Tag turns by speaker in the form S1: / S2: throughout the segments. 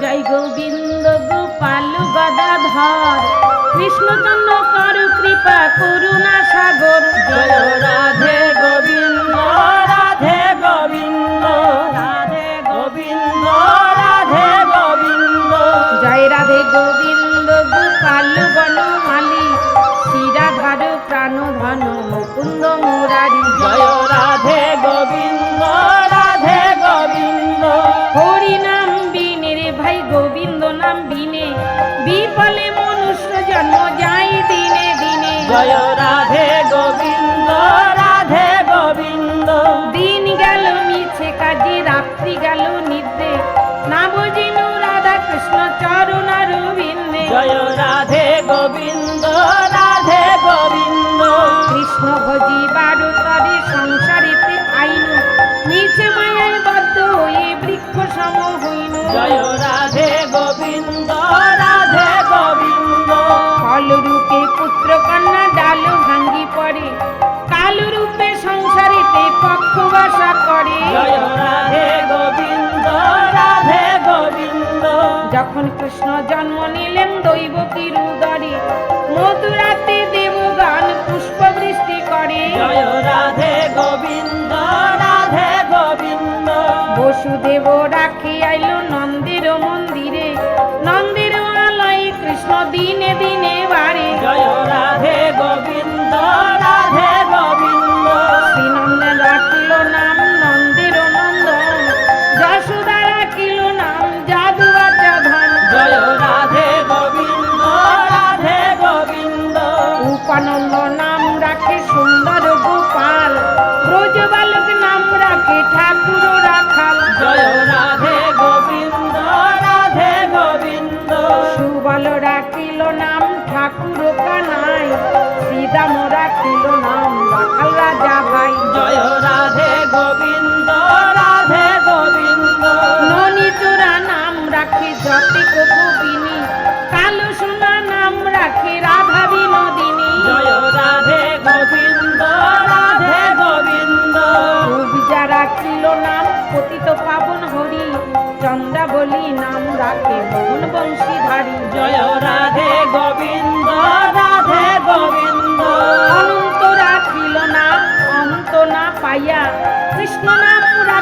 S1: জয় গোবিন্দ গোপাল গদাধর। কৃষ্ণচন্দ্র কর কৃপা করুণা সাগর।
S2: জয় রাধে গোবিন্দ রাধে গোবিন্দ রাধে গোবিন্দ রাধে গোবিন্দ।
S1: জয় রাধে গোবিন্দ। যখন কৃষ্ণ জন্ম নিলেন দৈব কিরুদরে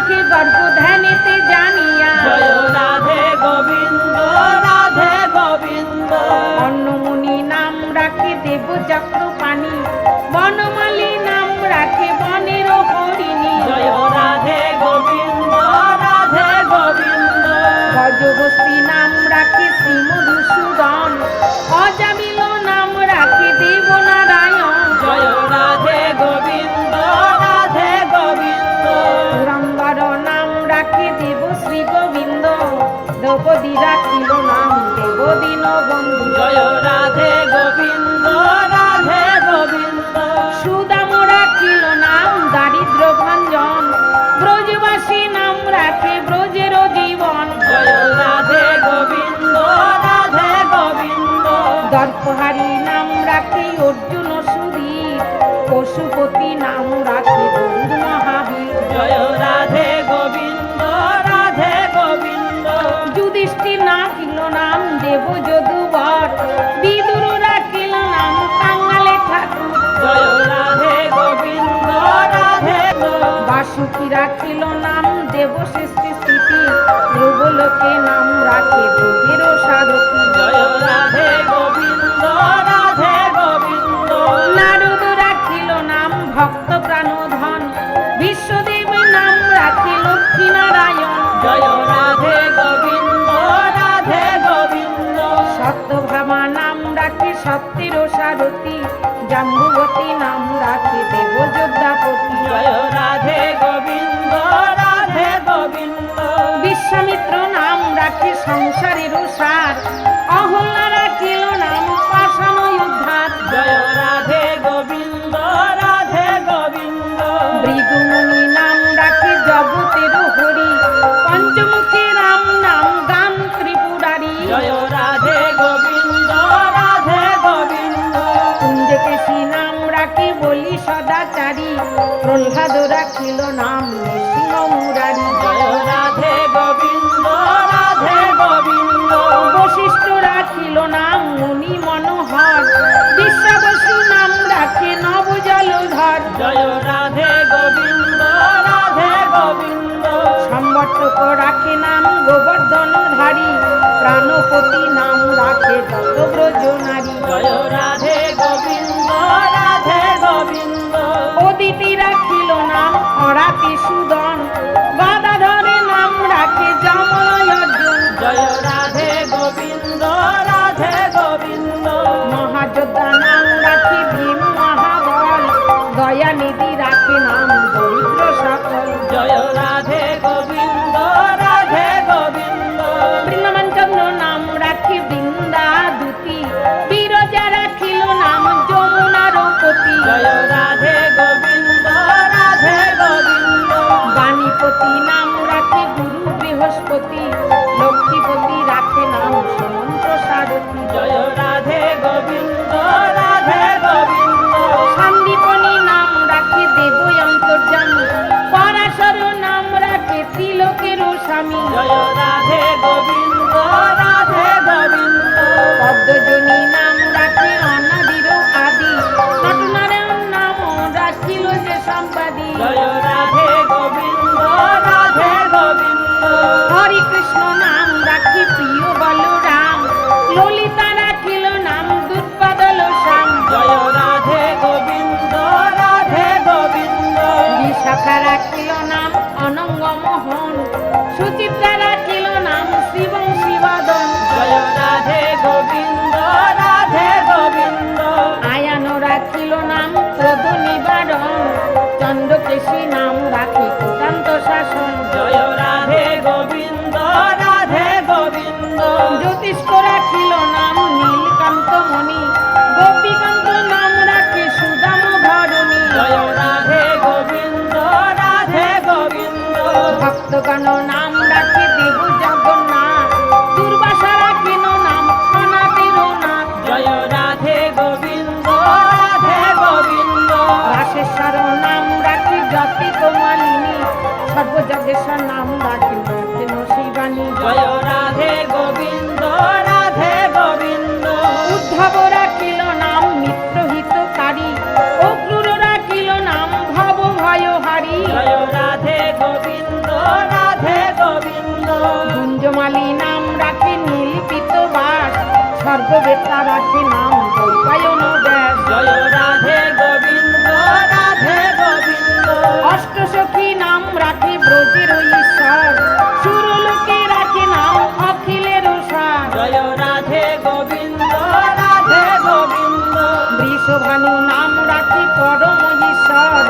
S1: রাখে গর্ভ ধ্যানেতে জানিয়া
S2: রাধে গোবিন্দ রাধে গোবিন্দ।
S1: অন্নমুনি নাম রাখে দেব চক্র পানি বনমালী নাম রাখে বনের হরিণী।
S2: রাধে গোবিন্দ রাধে গোবিন্দ।
S1: গজবস্তি নাম রাখে শ্রী মধুসূদন অজামিল নাম রাখে দেব শ্রী গোবিন্দ দ্রৌপদী রাখিল নাম দেব দীন বন্ধু।
S2: জয় রাধে গোবিন্দ রাধে গোবিন্দ।
S1: সুদাম রাখিল নাম দারিদ্র ভঞ্জন। ব্রজবাসী নাম রাখে ব্রজের জীবন।
S2: জয় রাধে গোবিন্দ রাধে গোবিন্দ।
S1: দর্পহারী নাম রাখে অর্জুন সুধীর পশুপতি নাম রাখে বাসুকি রাখিল নাম দেব সৃষ্টি স্থিতি ধ্রুবলোকে নাম রাখে দেবের সারথী।
S2: জয় রাধে গোবিন্দ রাধে গোবিন্দ।
S1: নারদ রাখিল নাম ভক্ত প্রাণধন বিশ্বদেব নাম রাখে লক্ষ্মী নারায়ণ
S2: জয় রাধে গোবিন্দ রাধে গোবিন্দ।
S1: সত্যভামা নাম রাখে সত্যের সারথী। জাম্বুবতী নাম রাখি দেব যোদ্ধাপতি
S2: জয় রাধে গোবিন্দ রাধে গোবিন্দ।
S1: বিশ্বামিত্র নাম রাখি সংসারের সার। অহল্লা রাখিল নাম পাশান উদ্ধার।
S2: জয় রাধে গোবিন্দ রাধে গোবিন্দ।
S1: ভৃগুমুনি চরণ সাধু রাখিল নাম
S2: মুরারি রাধে গোবিন্দ রাধে গোবিন্দ
S1: বশিষ্ঠ রাখিল নাম মুনি মনোহর বিশ্বাবসু নাম রাখে নব জলধর
S2: জয় রাধে গোবিন্দ রাধে গোবিন্দ
S1: সম্বর্তক রাখে নাম গোবর্ধন ধারী প্রাণপতি নাম রাখে দত্তব্রজ নারী
S2: জয় রাধে গোবিন্দ রাধে গোবিন্দ।
S1: পদ্মজনী রাখিল নাম ক্রোধ নিবারণ। চন্দ্রকেশী নাম রাখি কুকান্ত শাসন।
S2: জয় রাধে গোবিন্দ রাধে গোবিন্দ।
S1: জ্যোতিষ্ক রাখিল নাম নীলকান্ত মণি। গোপীকান্ত নাম রাখে সুদাম ধরণী
S2: জয় রাধে গোবিন্দ রাধে গোবিন্দ।
S1: ভক্তগণ নাম সর্বজগেশ্বর নাম নৃত্য শিবানী
S2: জয়। রাধে গোবিন্দ রাধে গোবিন্দ।
S1: উদ্ধব রাখিল নাম মিত্রহিতকারী অক্রুর রাখিল নাম ভব ভয়হারী।
S2: জয় রাধে গোবিন্দ রাধে গোবিন্দ।
S1: কুঞ্জমালী নাম রাখে নীলপিত বাস। সর্ববেতা রাখে নাম ব্যাস।
S2: জয় রাধে
S1: অষ্টসখী নাম রাখে ব্রজের ঈশ্বর সুরলোকে রাখে নাম অখিলের
S2: জয় রাধে গোবিন্দ রাধে গোবিন্দ।
S1: বৃষভানু নাম রাখে পরম ঈশ্বর।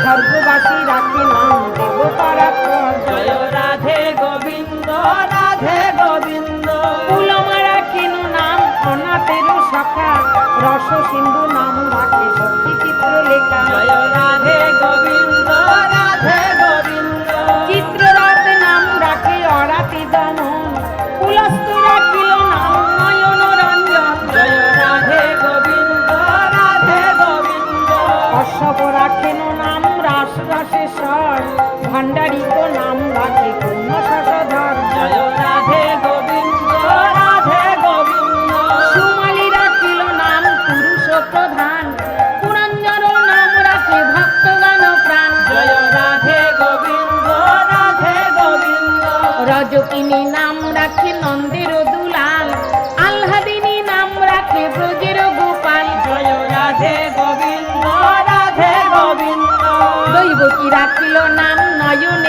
S1: স্বর্গবাসী রাখে নাম দেব পরাৎপর
S2: জয় রাধে গোবিন্দ রাধে গোবিন্দ।
S1: কুলমা রাখেন নাম অনাথের সখা রস সিন্ধু নাম রাখে সত্যি চিত্র লেখা
S2: জয় রাধে গোবিন্দ রাধে গোবিন্দ।
S1: চিত্ররথ নাম রাখে অরাতি দমন কুলস্থ রাখিল নাম নয়ন রঞ্জন।
S2: জয় রাধে গোবিন্দ রাধে গোবিন্দ।
S1: অশ্বপ রাখেন নাম রাস রাসেশ্বর। ভাণ্ডারিক নাম রাখে দৈবকী ছিল নাম নয়নের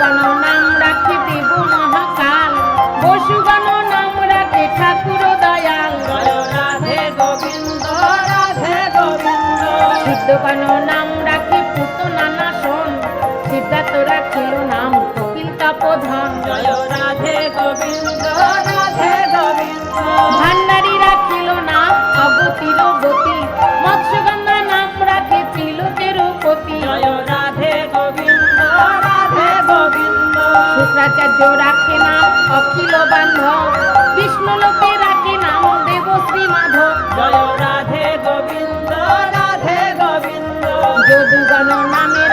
S1: রুদ্রগণ নাম রাখে দেব মহাকাল। বসুগণ নাম রাখে ঠাকুর দয়াল।
S2: রাধে গোবিন্দ রাধে গোবিন্দ।
S1: সিদ্ধগণ নাম রাখে পুত নানা শোন সিদ্ধার্থ রাখিল নাম কপিল তপোধন।
S2: জয় রাধে গোবিন্দ
S1: আচার্য রাখে নাম অখিল বান্ধ। বিষ্ণু লোকে রাখে নাম দেবশ্রী মাধব
S2: জয় রাধে গোবিন্দ রাধে গোবিন্দ।
S1: যদুগণ নামে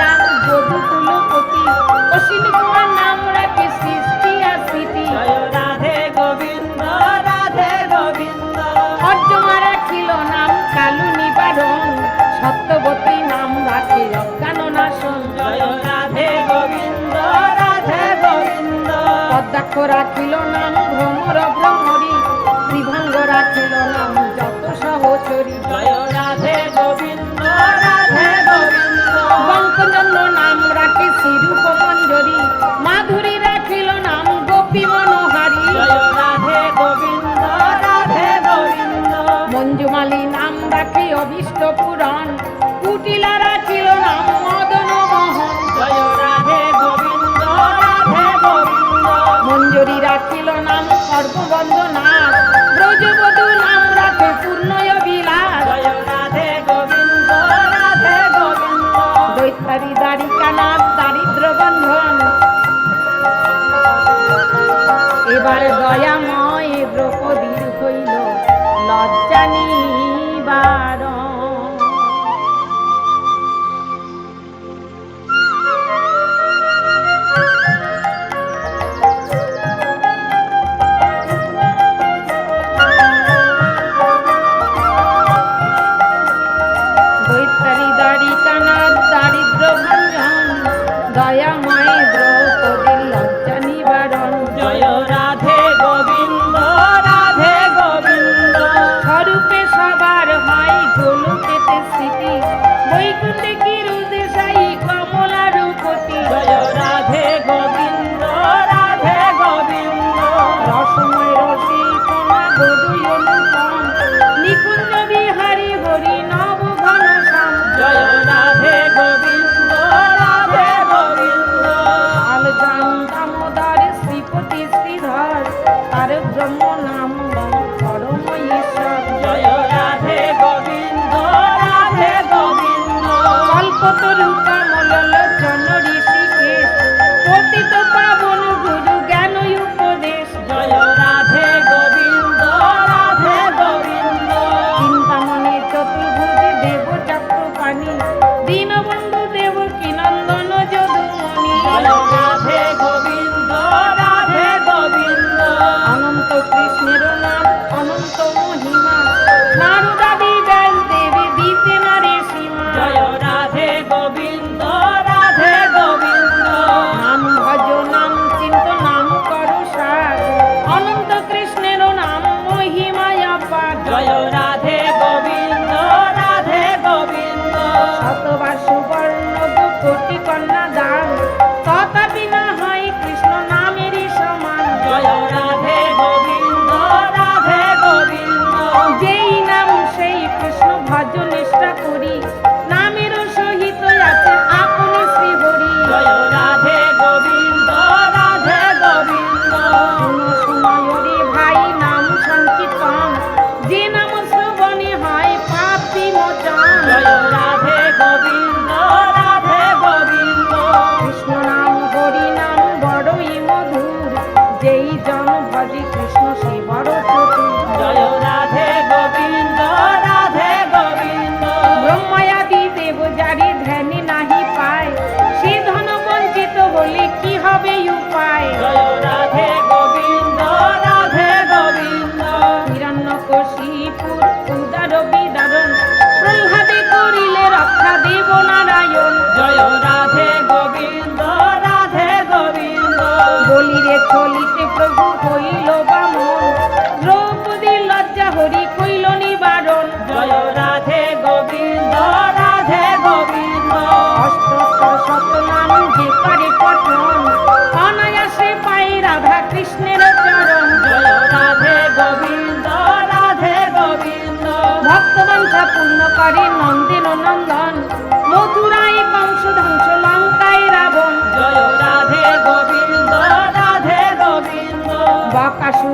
S1: রাখিল নাম ভ্রমর ভ্রমরি বিভঙ্গ রাখিল না সর্ববন্ধ না ব্রজবধূ
S2: জয় রাধে
S1: চলিতে প্রভু হইল বামন। দ্রৌপদী লজ্জা হরি কইল নিবারণ।
S2: জয় রাধে গোবিন্দ রাধে গোবিন্দ।
S1: অষ্টতর শতনাম যে পারে পঠন। রাধা কৃষ্ণের
S2: রাধে গোবিন্দ রাধে গোবিন্দ।
S1: ভক্তবংশা পূর্ণ করে নন্দিন নন্দন। মথুরায় বংশ ধ্বংস আসুর